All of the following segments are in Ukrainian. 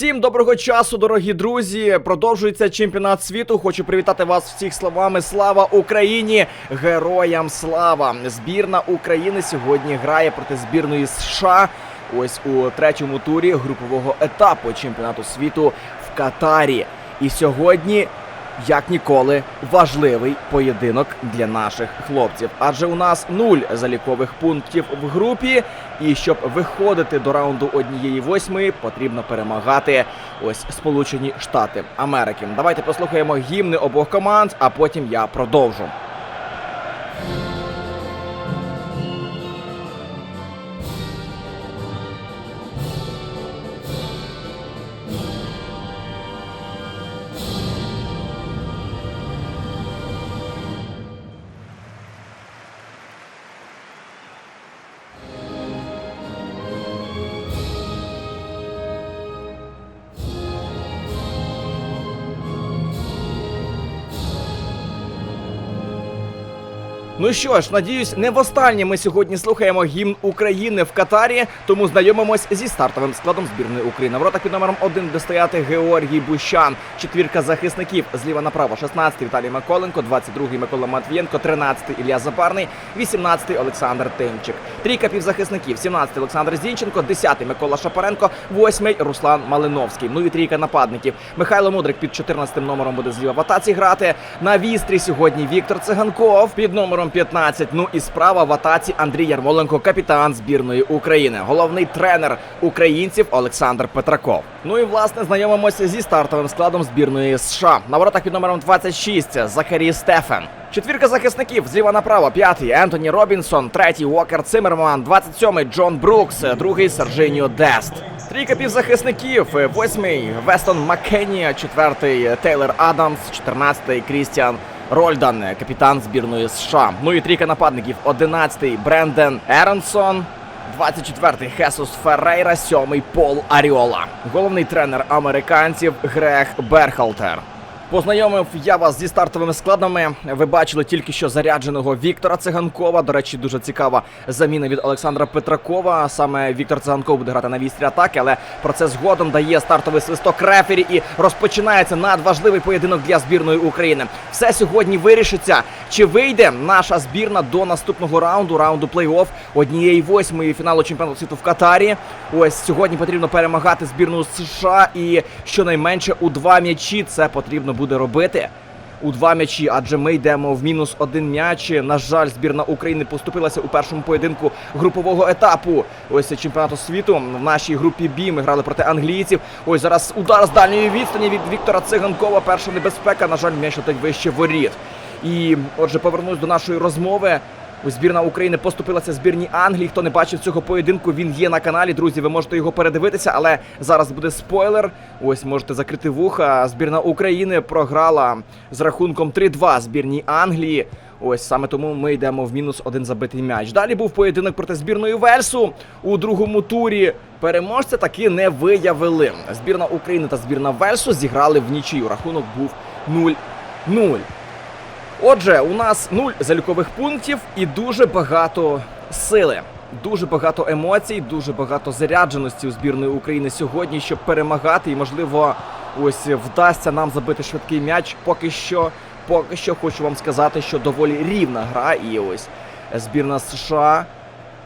Всім доброго часу, дорогі друзі! Продовжується чемпіонат світу. Хочу привітати вас всіх словами Слава Україні! Героям слава! Збірна України сьогодні грає проти збірної США. Ось у третьому турі групового етапу чемпіонату світу в Катарі. І сьогодні як ніколи важливий поєдинок для наших хлопців. Адже у нас нуль залікових пунктів в групі. І щоб виходити до раунду однієї восьмої, потрібно перемагати ось Сполучені Штати Америки. Давайте послухаємо гімни обох команд, а потім я продовжу. Ну що ж, надіюсь, не востаннє ми сьогодні слухаємо гімн України в Катарі, тому знайомимось зі стартовим складом збірної України. В ротах під номером 1 буде стояти Георгій Бущан, четвірка захисників зліва направо, 16-й Віталій Миколенко, 22-й Микола Матвієнко, 13-й Ілля Запарний, 18-й Олександр Тимчик. Трійка півзахисників, 17-й Олександр Зінченко, 10-й Микола Шапаренко, 8-й Руслан Малиновський. Ну і трійка нападників. Михайло Мудрик під 14 номером буде зліва в атаці грати. На вістрі сьогодні Віктор Циганков під номером 15. Ну і справа в атаці Андрій Ярмоленко, капітан збірної України. Головний тренер українців Олександр Петраков. Ну і власне знайомимося зі стартовим складом збірної США. На воротах під номером 26 Захарій Стефен. Четвірка захисників зліва направо. П'ятий Ентоні Робінсон, третій Уокер Цимерман, 27-й Джон Брукс, другий Сержиньо Дест. Трійка півзахисників. Восьмий Вестон Маккені, четвертий Тейлор Адамс, чотирнадцятий Крістіан Рольдан, капітан збірної США. Ну і трійка нападників. Одинадцятий Бренден Еронсон. 24-й Хесус Феррейра, 7-й Пол Аріола. Головний тренер американців Грег Берхалтер. Познайомив я вас зі стартовими складами. Ви бачили тільки що зарядженого Віктора Циганкова. До речі, дуже цікава заміна від Олександра Петракова. Саме Віктор Циганков буде грати на вістрі атаки, але про це згодом дає стартовий свисток рефері і розпочинається надважливий поєдинок для збірної України. Все сьогодні вирішиться. Чи вийде наша збірна до наступного раунду, раунду плей-офф однієї восьмої фіналу чемпіонату світу в Катарі? Ось сьогодні потрібно перемагати збірну США і щонайменше у два м'ячі це потрібно буде робити. У два м'ячі, адже ми йдемо в мінус один м'яч. На жаль, збірна України поступилася у першому поєдинку групового етапу. Ось чемпіонату світу. В нашій групі Бі ми грали проти англійців. Ось зараз удар з дальньої відстані від Віктора Циганкова. Перша небезпека. На жаль, м'яч летить вище воріт. І отже, повернусь до нашої розмови. Ось Збірна України поступилася збірній Англії. Хто не бачив цього поєдинку, він є на каналі. Друзі, ви можете його передивитися, але зараз буде спойлер. Ось можете закрити вуха. Збірна України програла з рахунком 3-2 збірній Англії. Ось саме тому ми йдемо в мінус один забитий м'яч. Далі був поєдинок проти збірної Вельсу у другому турі. Переможця таки не виявили. Збірна України та збірна Вельсу зіграли в нічию. Рахунок був 0-0. Отже, у нас нуль залікових пунктів і дуже багато сили. Дуже багато емоцій, дуже багато зарядженості у збірної України сьогодні, щоб перемагати. І, можливо, ось вдасться нам забити швидкий м'яч. Поки що, поки що хочу вам сказати, що доволі рівна гра. І ось збірна США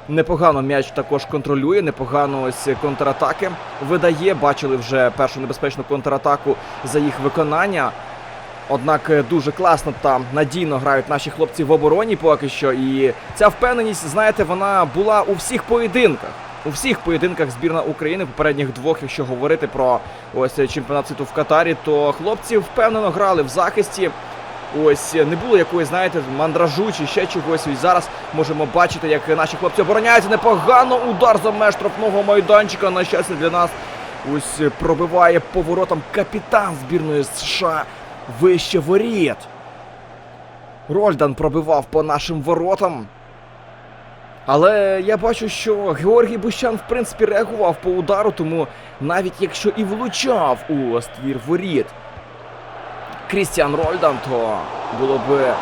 непогано м'яч також контролює, непогано ось контратаки видає. Бачили вже першу небезпечну контратаку за їх виконання. Однак е, дуже класно та надійно грають наші хлопці в обороні поки що. І ця впевненість, знаєте, вона була у всіх поєдинках. У всіх поєдинках збірна України, попередніх двох, якщо говорити про ось е, чемпіонат світу в Катарі, то хлопці впевнено грали в захисті. Ось е, не було якоїсь, знаєте, мандражу чи ще чогось. І зараз можемо бачити, як наші хлопці обороняються непогано. Удар за меж штрафного майданчика. На щастя для нас ось пробиває поворотом капітан збірної США вище воріт. Рольдан пробивав по нашим воротам. Але я бачу, що Георгій Бущан, в принципі, реагував по удару, тому навіть якщо і влучав у ствір воріт Крістіан Рольдан, то було б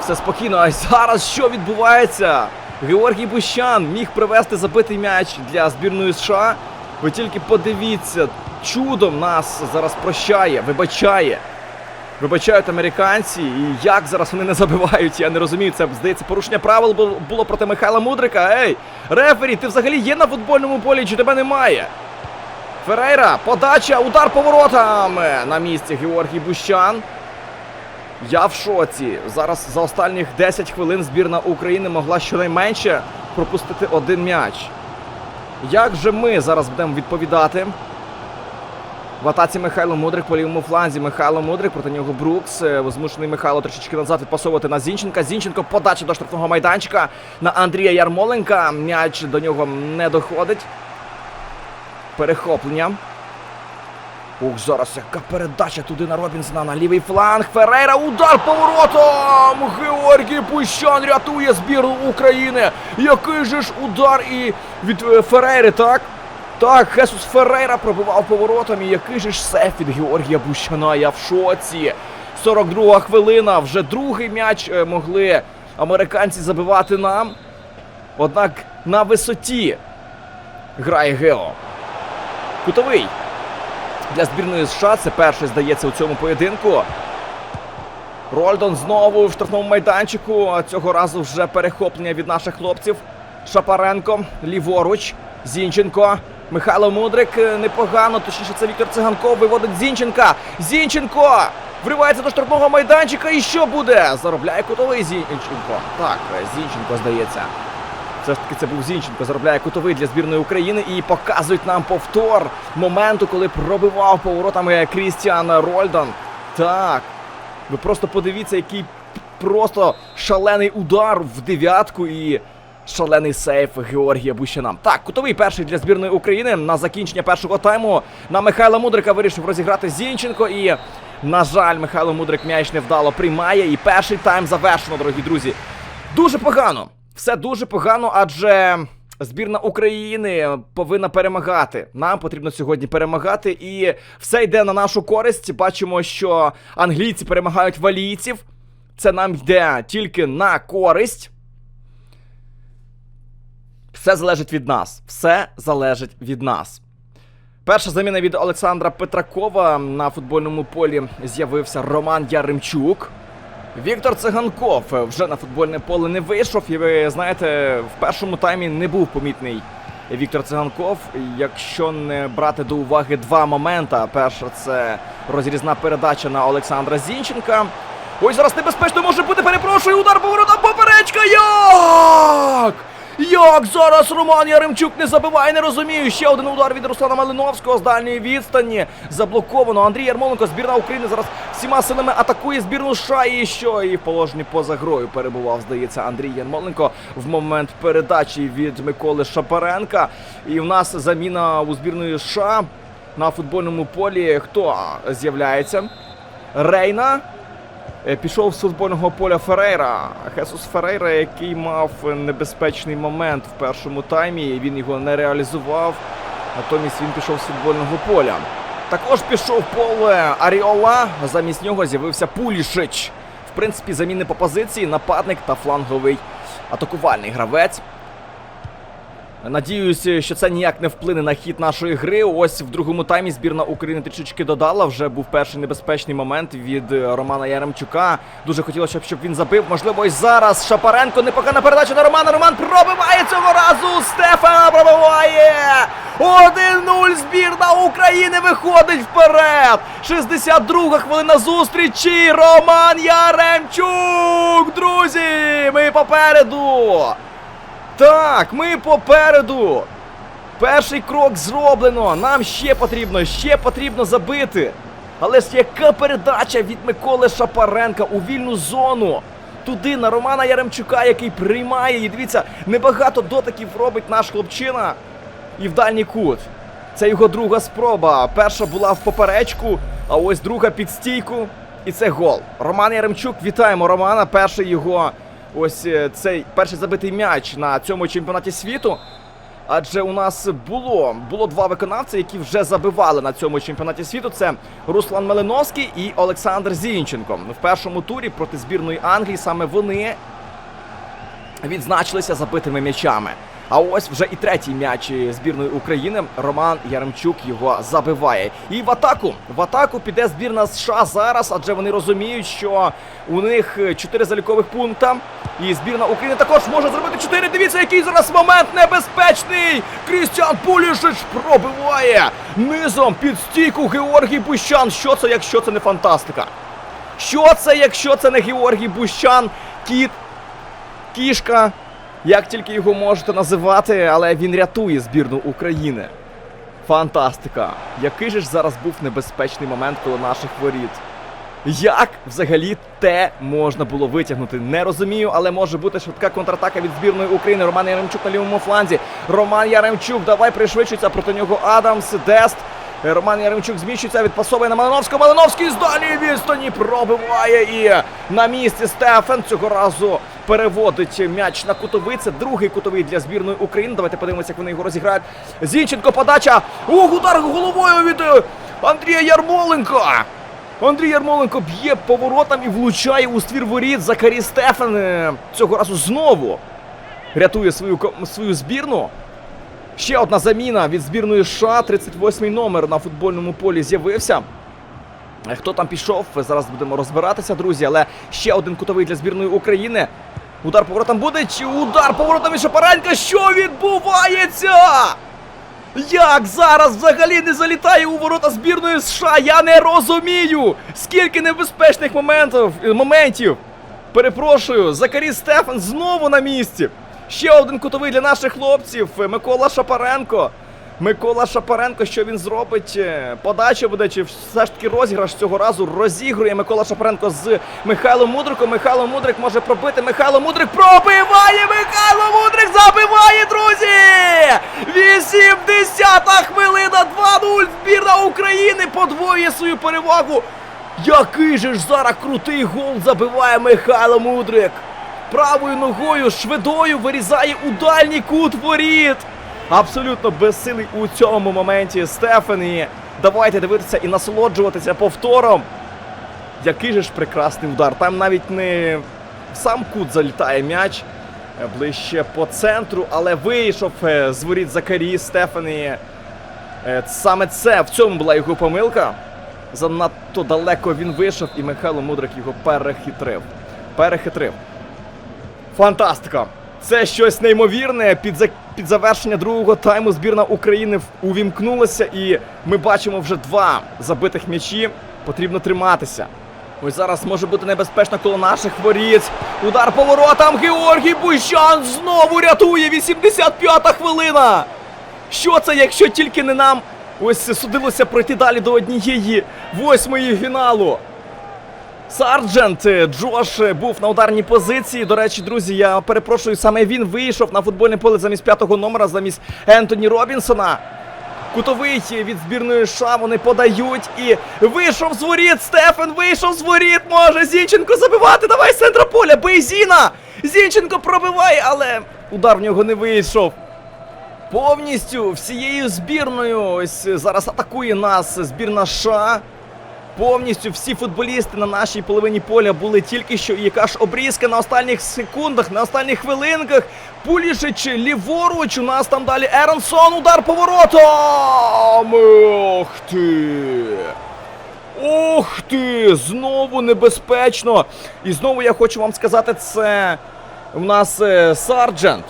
все спокійно. А зараз що відбувається? Георгій Бущан міг привести забитий м'яч для збірної США. Ви тільки подивіться, чудом нас зараз прощає, вибачає. Вибачають американці, і як зараз вони не забивають, я не розумію. Це здається порушення правил було проти Михайла Мудрика. Ей, рефері, ти взагалі є на футбольному полі, чи тебе немає? Ферейра, подача, удар поворотами на місці Георгій Бущан. Я в шоці. Зараз за останніх 10 хвилин збірна України могла щонайменше пропустити один м'яч. Як же ми зараз будемо відповідати? В атаці Михайло Мудрик по лівому фланзі. Михайло Мудрик проти нього Брукс. Е, Змушений Михайло трішечки назад відпасовувати на Зінченка. Зінченко подача до штрафного майданчика на Андрія Ярмоленка. М'яч до нього не доходить. Перехоплення. Ух, зараз яка передача туди на Робінсона на лівий фланг. Ферейра, удар поворотом! Георгій Пущан рятує збірну України. Який же ж удар і від е, Ферейри, так? Так, Хесус Ферейра пробивав поворотом. І який же ж сеф від Георгія Бущана. Я в шоці. 42 хвилина. Вже другий м'яч е, могли американці забивати нам. Однак на висоті грає Гео. Кутовий для збірної США. Це перший, здається, у цьому поєдинку. Рольдон знову в штрафному майданчику. Цього разу вже перехоплення від наших хлопців. Шапаренко, ліворуч, Зінченко. Михайло Мудрик е, непогано, точніше це Віктор Циганков виводить Зінченка. Зінченко! Вривається до штрафного майданчика і що буде? Заробляє кутовий Зінченко. Так, е, Зінченко здається. Все ж таки це був Зінченко, заробляє кутовий для збірної України і показують нам повтор моменту, коли пробивав поворотами Крістіан Рольдан. Так, ви просто подивіться, який просто шалений удар в дев'ятку і шалений сейф Георгія Бущана. Так, кутовий перший для збірної України на закінчення першого тайму. На Михайла Мудрика вирішив розіграти Зінченко і. На жаль, Михайло Мудрик м'яч невдало приймає. І перший тайм завершено, дорогі друзі. Дуже погано. Все дуже погано, адже збірна України повинна перемагати. Нам потрібно сьогодні перемагати, і все йде на нашу користь. Бачимо, що англійці перемагають валійців. Це нам йде тільки на користь. Все залежить від нас. Все залежить від нас. Перша заміна від Олександра Петракова на футбольному полі з'явився Роман Яремчук. Віктор Циганков вже на футбольне поле не вийшов, і ви знаєте, в першому таймі не був помітний Віктор Циганков. Якщо не брати до уваги два момента. Перша це розрізна передача на Олександра Зінченка. Ой, зараз небезпечно може бути. Перепрошую, удар поворотом поперечка. Як? Як зараз Роман Яремчук не забиває, не розумію. Ще один удар від Руслана Малиновського з дальньої відстані. Заблоковано. Андрій Ярмоленко, збірна України зараз всіма силами атакує збірну США. І що? І в положенні поза грою перебував, здається, Андрій Ярмоленко в момент передачі від Миколи Шапаренка. І в нас заміна у збірної США на футбольному полі. Хто з'являється? Рейна. Е, Пішов з футбольного поля Ферейра. Хесус Ферейра, який мав небезпечний момент в першому таймі, він його не реалізував. Натомість він пішов з футбольного поля. Також пішов поле Аріола. Замість нього з'явився Пулішич. В принципі, заміни по позиції, нападник та фланговий атакувальний гравець. Надіюся, що це ніяк не вплине на хід нашої гри. Ось в другому таймі збірна України трішечки додала. Вже був перший небезпечний момент від е, Романа Яремчука. Дуже хотілося, б, щоб він забив. Можливо, ось зараз Шапаренко непогана передача на Романа. Роман пробиває цього разу. Стефана пробиває. 1-0 збірна України виходить вперед. 62 хвилина зустрічі. Роман Яремчук. Друзі, ми попереду. Так, ми попереду. Перший крок зроблено. Нам ще потрібно, ще потрібно забити. Але ж яка передача від Миколи Шапаренка у вільну зону. Туди на Романа Яремчука, який приймає. І дивіться, небагато дотиків робить наш хлопчина. І в дальній кут. Це його друга спроба. Перша була в поперечку, а ось друга під стійку. І це гол. Роман Яремчук, вітаємо Романа. Перший його ось е, цей перший забитий м'яч на цьому чемпіонаті світу. Адже у нас було було два виконавці, які вже забивали на цьому чемпіонаті світу. Це Руслан Малиновський і Олександр Зінченко. В першому турі проти збірної Англії саме вони відзначилися забитими м'ячами. А ось вже і третій м'яч збірної України. Роман Яремчук його забиває. І в атаку в атаку піде збірна США зараз, адже вони розуміють, що у них чотири залікових пункта. І збірна України також може зробити чотири. Дивіться, який зараз момент небезпечний. Крістіан Пулішич пробиває низом під стійку Георгій Бущан. Що це, якщо це не фантастика? Що це, якщо це не Георгій Бущан, кіт, кішка, як тільки його можете називати, але він рятує збірну України. Фантастика! Який же ж зараз був небезпечний момент коло наших воріт. Як взагалі те можна було витягнути? Не розумію, але може бути швидка контратака від збірної України. Роман Яремчук на лівому фланзі. Роман Яремчук, давай пришвидшується проти нього Адамс, Дест. Роман Яремчук зміщується, відпасовує на Малиновського. Малиновський з дальньої відстані пробиває і на місці Стефан цього разу переводить м'яч на кутовий. Це другий кутовий для збірної України. Давайте подивимося, як вони його розіграють. Зінченко подача. Ух, удар головою від е, Андрія Ярмоленка. Андрій Ярмоленко б'є поворотом і влучає у ствір воріт. Закарі Стефан е, цього разу знову рятує свою, свою збірну. Ще одна заміна від збірної США. 38-й номер на футбольному полі з'явився. Е, Хто там пішов? Зараз будемо розбиратися, друзі. Але ще один кутовий для збірної України. Удар поворотом буде. Чи удар поворотом від Шапаренка? Що відбувається? Як зараз взагалі не залітає у ворота збірної США? Я не розумію! Скільки небезпечних моментів, е, моментів! Перепрошую, Закарі Стефан знову на місці. Ще один кутовий для наших хлопців. е, Микола Шапаренко. Микола Шапаренко, що він зробить? Е, Подача буде, чи все ж таки розіграш цього разу розігрує Микола Шапаренко з Михайлом Мудриком. Михайло Мудрик може пробити. Михайло Мудрик пробиває! Михайло Мудрик забиває, друзі! 80-та хвилина 2-0. Збірна України подвоює свою перевагу. Який же ж зараз крутий гол забиває Михайло Мудрик. Правою ногою швидою вирізає у дальній кут воріт. Абсолютно безсилий у цьому моменті Стефані. Давайте дивитися і насолоджуватися повтором. Який же ж прекрасний удар. Там навіть не в сам кут залітає м'яч. е, Ближче по центру, але вийшов е, з воріт Закарі Стефані. Е, Саме це в цьому була його помилка. Занадто далеко він вийшов, і Михайло Мудрик його перехитрив. Перехитрив. Фантастика! Це щось неймовірне. Під, за... під завершення другого тайму збірна України увімкнулася, і ми бачимо вже два забитих м'ячі. Потрібно триматися. Ось зараз може бути небезпечно коло наших воріт. Удар поворотом. Георгій Бущан знову рятує. 85-та хвилина. Що це, якщо тільки не нам ось судилося пройти далі до однієї восьмої фіналу? Сарджент Джош був на ударній позиції. До речі, друзі, я перепрошую, саме він вийшов на футбольне поле замість п'ятого номера, замість Ентоні Робінсона. Кутовий від збірної США вони подають і вийшов з воріт. Стефан вийшов з воріт. Може Зінченко забивати. Давай з центра поля. Бий! Зінченко пробиває, але удар в нього не вийшов. Повністю всією збірною ось зараз атакує нас збірна США. Повністю всі футболісти на нашій половині поля були тільки що. Яка ж обрізка на останніх секундах, на останніх хвилинках. Пулішич ліворуч. У нас там далі Еронсон. Удар поворотом. Ох ти. Ох ти! Знову небезпечно. І знову я хочу вам сказати, це у нас е, Сарджент.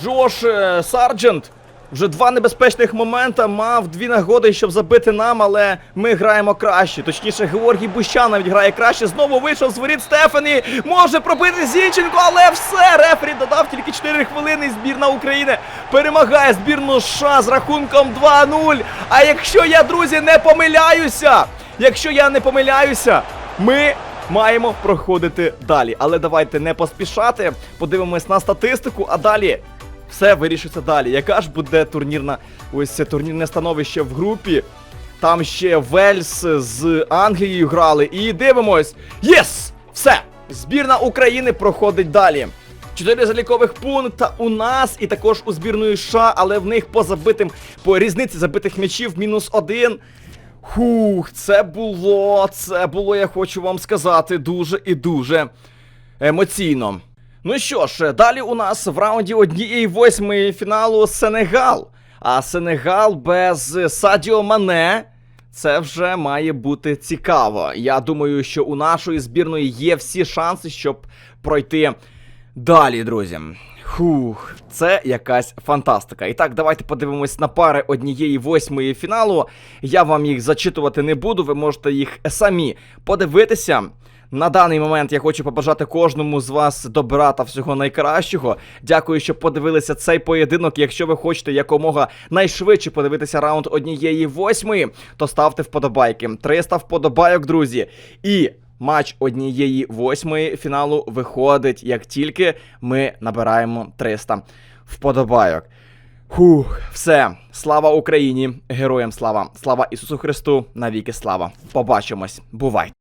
Джош е, Сарджент. Вже два небезпечних моменти мав дві нагоди, щоб забити нам, але ми граємо краще. Точніше, Георгій Бущан навіть грає краще. Знову вийшов з воріт Стефані. Може пробити Зінченко, але все. Рефері додав тільки 4 хвилини. і Збірна України перемагає збірну США з рахунком 2-0. А якщо я, друзі, не помиляюся, якщо я не помиляюся, ми маємо проходити далі. Але давайте не поспішати. Подивимось на статистику, а далі все вирішиться далі. Яка ж буде турнірна ось турнірне становище в групі? Там ще Вельс з Англією грали. І дивимось. Єс! Все! Збірна України проходить далі. Чотири залікових пункта у нас і також у збірної США, але в них по забитим, по різниці забитих м'ячів мінус один. Хух, це було, це було, я хочу вам сказати, дуже і дуже емоційно. Ну що ж, далі у нас в раунді однієї восьмої фіналу Сенегал. А Сенегал без Садіо Мане. Це вже має бути цікаво. Я думаю, що у нашої збірної є всі шанси, щоб пройти далі, друзі. Хух, це якась фантастика. І так, давайте подивимось на пари однієї восьмої фіналу. Я вам їх зачитувати не буду, ви можете їх самі подивитися. На даний момент я хочу побажати кожному з вас добра та всього найкращого. Дякую, що подивилися цей поєдинок. Якщо ви хочете якомога найшвидше подивитися раунд однієї восьмої, то ставте вподобайки. 300 вподобайок, друзі. І матч однієї восьмої фіналу виходить, як тільки ми набираємо 300 вподобайок. Хух, все, слава Україні, героям слава, слава Ісусу Христу, навіки слава. Побачимось, бувайте.